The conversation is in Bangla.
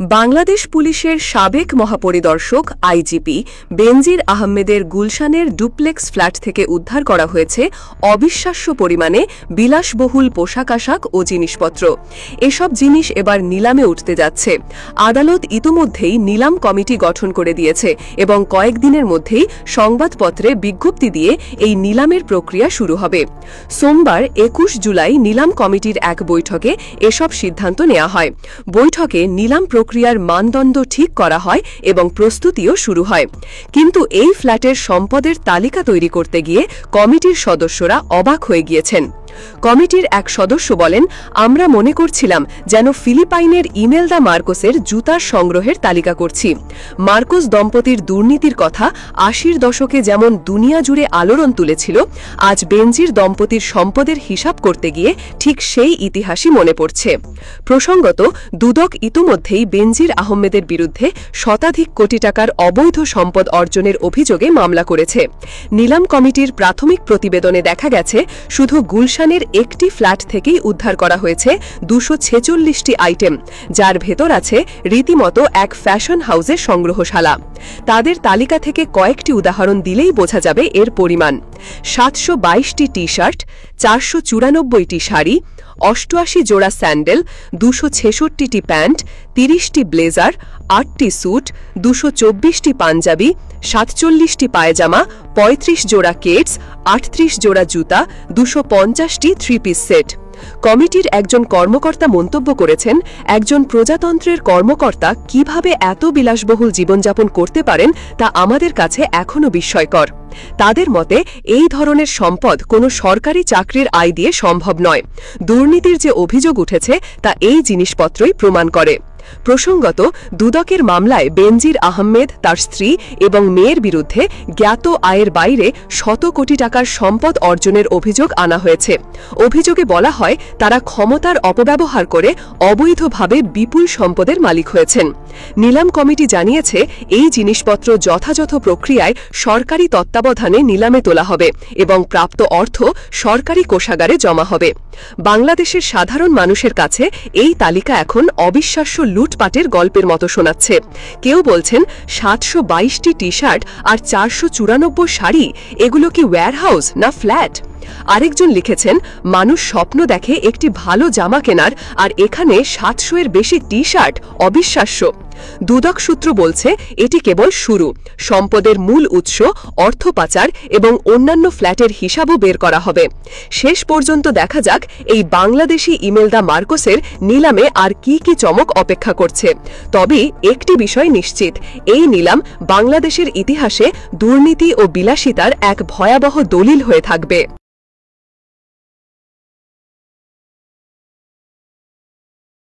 বাংলাদেশ পুলিশের সাবেক মহাপরিদর্শক, আইজিপি বেনজির আহমেদের গুলশানের ডুপ্লেক্স ফ্ল্যাট থেকে উদ্ধার করা হয়েছে অবিশ্বাস্য পরিমাণে বিলাসবহুল পোশাক আশাক ও জিনিসপত্র। এসব জিনিস এবার নিলামে উঠতে যাচ্ছে। আদালত ইতোমধ্যেই নিলাম কমিটি গঠন করে দিয়েছে এবং কয়েকদিনের মধ্যেই সংবাদপত্রে বিজ্ঞপ্তি দিয়ে এই নিলামের প্রক্রিয়া শুরু হবে। সোমবার একুশ জুলাই নিলাম কমিটির এক বৈঠকে এসব সিদ্ধান্ত নেওয়া হয়। বৈঠকে নিলাম প্রক্রিয়ার মানদণ্ড ঠিক করা হয় এবং প্রস্তুতিও শুরু হয়। কিন্তু এই ফ্ল্যাটের সম্পদের তালিকা তৈরি করতে গিয়ে কমিটির সদস্যরা অবাক হয়ে গিয়েছেন। কমিটির এক সদস্য বলেন, আমরা মনে করছিলাম যেন ফিলিপাইনের ইমেলদা মার্কোসের জুতার সংগ্রহের তালিকা করছি। মার্কোস দম্পতির দুর্নীতির কথা আশির দশকে যেমন দুনিয়া জুড়ে আলোড়ন তুলেছিল, আজ বেনজির দম্পতির সম্পদের হিসাব করতে গিয়ে ঠিক সেই ইতিহাসই মনে পড়ছে। প্রসঙ্গত, দুদক ইতোমধ্যেই বেনজির আহমেদের বিরুদ্ধে শতাধিক কোটি টাকার অবৈধ সম্পদ অর্জনের অভিযোগে মামলা করেছে। নিলাম কমিটির প্রাথমিক প্রতিবেদনে দেখা গেছে, শুধু গুলশানের একটি ফ্ল্যাট থেকেই উদ্ধার করা হয়েছে দুশো ছেচল্লিশটি আইটেম, যার ভেতর আছে রীতিমতো এক ফ্যাশন হাউসের সংগ্রহশালা। তাদের তালিকা থেকে কয়েকটি উদাহরণ দিলেই বোঝা যাবে এর পরিমাণ। সাতশো বাইশটি টি শার্ট চারশো চুরানব্বইটি শাড়ি, অষ্টআশি জোড়া স্যান্ডেল, দুশো ছেষট্টিটি প্যান্ট, তিরিশটি ব্লেজার, আটটি স্যুট, দুশো চব্বিশটি পাঞ্জাবি, সাতচল্লিশটি পায়জামা, পঁয়ত্রিশ জোড়া কেটস আটত্রিশ জোড়া জুতা, দুশো পঞ্চাশটি থ্রি পিস সেট। কমিটির একজন কর্মকর্তা মন্তব্য করেছেন, একজন প্রজাতন্ত্রের কর্মকর্তা কীভাবে এত বিলাসবহুল জীবনযাপন করতে পারেন তা আমাদের কাছে এখনও বিস্ময়কর। তাদের মতে, এই ধরনের সম্পদ কোনো সরকারি চাকরির আয় দিয়ে সম্ভব নয়। দুর্নীতির যে অভিযোগ উঠেছে তা এই জিনিসপত্রই প্রমাণ করে। প্রসঙ্গত, দুদকের মামলায় বেনজির আহমেদ তার স্ত্রী এবং মেয়ের বিরুদ্ধে জ্ঞাত আয়ের বাইরে শত কোটি টাকার সম্পদ অর্জনের অভিযোগ আনা হয়েছে। অভিযোগে বলা হয়, তারা ক্ষমতার অপব্যবহার করে অবৈধভাবে বিপুল সম্পদের মালিক হয়েছেন। নিলাম কমিটি জানিয়েছে, এই জিনিসপত্র যথাযথ প্রক্রিয়ায় সরকারি তত্ত্বাবধানে নিলামে তোলা হবে এবং প্রাপ্ত অর্থ সরকারি কোষাগারে জমা হবে। বাংলাদেশের সাধারণ মানুষের কাছে এই তালিকা এখন অবিশ্বাস্য লুটপাটের গল্পের মতো শোনাচ্ছে। কেউ বলছেন, সাতশো বাইশটি টি শার্ট আর চারশো চুরানব্বই শাড়ি, এগুলো কি ওয়্যারহাউস না ফ্ল্যাট আরেকজন লিখেছেন, মানুষ স্বপ্ন দেখে একটি ভালো জামা কেনার, আর এখানে সাতশো এর বেশি টি শার্ট অবিশ্বাস্য। দুদক সূত্র বলছে, এটি কেবল শুরু। সম্পদের মূল উৎস, অর্থ পাচার এবং অন্যান্য ফ্ল্যাটের হিসাবও বের করা হবে। শেষ পর্যন্ত দেখা যাক এই বাংলাদেশি ইমেলদা মার্কোসের নিলামে আর কি কি চমক অপেক্ষা করছে। তবে একটি বিষয় নিশ্চিত, এই নিলাম বাংলাদেশের ইতিহাসে দুর্নীতি ও বিলাসিতার এক ভয়াবহ দলিল হয়ে থাকবে।